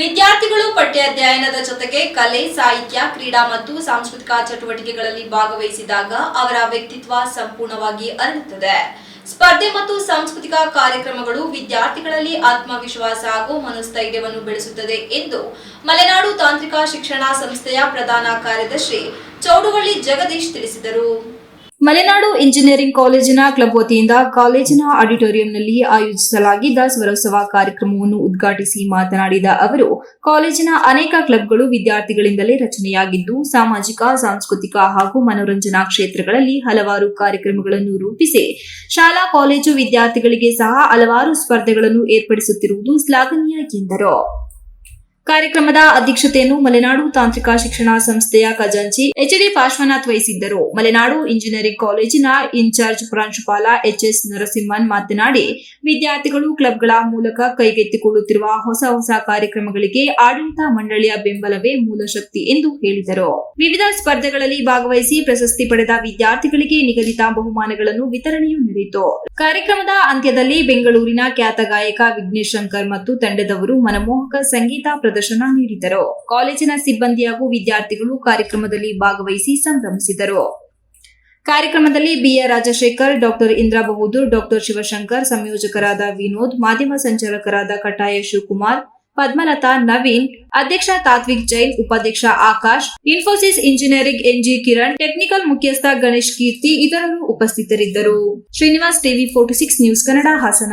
ವಿದ್ಯಾರ್ಥಿಗಳು ಪಠ್ಯ ಅಧ್ಯಯನದ ಜೊತೆಗೆ ಕಲೆ, ಸಾಹಿತ್ಯ, ಕ್ರೀಡಾ ಮತ್ತು ಸಾಂಸ್ಕೃತಿಕ ಚಟುವಟಿಕೆಗಳಲ್ಲಿ ಭಾಗವಹಿಸಿದಾಗ ಅವರ ವ್ಯಕ್ತಿತ್ವ ಸಂಪೂರ್ಣವಾಗಿ ಅರಳುತ್ತದೆ. ಸ್ಪರ್ಧೆ ಮತ್ತು ಸಾಂಸ್ಕೃತಿಕ ಕಾರ್ಯಕ್ರಮಗಳು ವಿದ್ಯಾರ್ಥಿಗಳಲ್ಲಿ ಆತ್ಮವಿಶ್ವಾಸ ಹಾಗೂ ಮನಸ್ಥೈರ್ಯವನ್ನು ಬೆಳೆಸುತ್ತದೆ ಎಂದು ಮಲೆನಾಡು ತಾಂತ್ರಿಕ ಶಿಕ್ಷಣ ಸಂಸ್ಥೆಯ ಪ್ರಧಾನ ಕಾರ್ಯದರ್ಶಿ ಚೌಡುವಳ್ಳಿ ಜಗದೀಶ್ ತಿಳಿಸಿದರು. ಮಲೆನಾಡು ಇಂಜಿನಿಯರಿಂಗ್ ಕಾಲೇಜಿನ ಕ್ಲಬ್ ವತಿಯಿಂದ ಕಾಲೇಜಿನ ಆಡಿಟೋರಿಯಂನಲ್ಲಿ ಆಯೋಜಿಸಲಾಗಿದ್ದ ಸ್ವರೋತ್ಸವ ಕಾರ್ಯಕ್ರಮವನ್ನು ಉದ್ಘಾಟಿಸಿ ಮಾತನಾಡಿದ ಅವರು, ಕಾಲೇಜಿನ ಅನೇಕ ಕ್ಲಬ್ಗಳು ವಿದ್ಯಾರ್ಥಿಗಳಿಂದಲೇ ರಚನೆಯಾಗಿದ್ದು, ಸಾಮಾಜಿಕ, ಸಾಂಸ್ಕೃತಿಕ ಹಾಗೂ ಮನೋರಂಜನಾ ಕ್ಷೇತ್ರಗಳಲ್ಲಿ ಹಲವಾರು ಕಾರ್ಯಕ್ರಮಗಳನ್ನು ರೂಪಿಸಿ, ಶಾಲಾ, ಕಾಲೇಜು ವಿದ್ಯಾರ್ಥಿಗಳಿಗೆ ಸಹ ಹಲವಾರು ಸ್ಪರ್ಧೆಗಳನ್ನು ಏರ್ಪಡಿಸುತ್ತಿರುವುದು ಶ್ಲಾಘನೀಯ ಎಂದರು. ಕಾರ್ಯಕ್ರಮದ ಅಧ್ಯಕ್ಷತೆಯನ್ನು ಮಲೆನಾಡು ತಾಂತ್ರಿಕ ಶಿಕ್ಷಣ ಸಂಸ್ಥೆಯ ಖಜಾಂಚಿ ಎಚ್ ಡಿ ಪಾರ್ಶ್ವನಾಥ್ ವಹಿಸಿದ್ದರು. ಮಲೆನಾಡು ಇಂಜಿನಿಯರಿಂಗ್ ಕಾಲೇಜಿನ ಇನ್ಚಾರ್ಜ್ ಪ್ರಾಂಶುಪಾಲ ಎಚ್ ಎಸ್ ನರಸಿಂಹನ್ ಮಾತನಾಡಿ, ವಿದ್ಯಾರ್ಥಿಗಳು ಕ್ಲಬ್ಗಳ ಮೂಲಕ ಕೈಗೆತ್ತಿಕೊಳ್ಳುತ್ತಿರುವ ಹೊಸ ಹೊಸ ಕಾರ್ಯಕ್ರಮಗಳಿಗೆ ಆಡಳಿತ ಮಂಡಳಿಯ ಬೆಂಬಲವೇ ಮೂಲ ಶಕ್ತಿ ಎಂದು ಹೇಳಿದರು. ವಿವಿಧ ಸ್ಪರ್ಧೆಗಳಲ್ಲಿ ಭಾಗವಹಿಸಿ ಪ್ರಶಸ್ತಿ ಪಡೆದ ವಿದ್ಯಾರ್ಥಿಗಳಿಗೆ ನಿಗದಿತ ಬಹುಮಾನಗಳನ್ನು ವಿತರಣೆಯೂ ನಡೆಯಿತು. ಕಾರ್ಯಕ್ರಮದ ಅಂತ್ಯದಲ್ಲಿ ಬೆಂಗಳೂರಿನ ಖ್ಯಾತ ಗಾಯಕ ವಿಘ್ನೇಶ್ ಶಂಕರ್ ಮತ್ತು ತಂಡದವರು ಮನಮೋಹಕ ಸಂಗೀತ ಪ್ರದರ್ಶನ ನೀಡಿದರು. ಕಾಲೇಜಿನ ಸಿಬ್ಬಂದಿ ಹಾಗೂ ವಿದ್ಯಾರ್ಥಿಗಳು ಕಾರ್ಯಕ್ರಮದಲ್ಲಿ ಭಾಗವಹಿಸಿ ಸಂಭ್ರಮಿಸಿದರು. ಕಾರ್ಯಕ್ರಮದಲ್ಲಿ BR Rajashekar doctor Indra Bahadur doctor Shivashankar, ಸಂಯೋಜಕರಾದ Vinod, ಮಾಧ್ಯಮ ಸಂಚಾಲಕರಾದ ಕಟಾಯ ಶಿವಕುಮಾರ್, ಪದ್ಮಲತಾ ನವೀನ್, ಅಧ್ಯಕ್ಷ ತಾತ್ವಿಕ್ ಜೈನ್, ಉಪಾಧ್ಯಕ್ಷ Akash, Infosys engineering NG Kiran, technical ಮುಖ್ಯಸ್ಥ ಗಣೇಶ್ ಕೀರ್ತಿ, ಇತರರು ಉಪಸ್ಥಿತರಿದ್ದರು. Srinivas TV forty six news Kannada Hassan.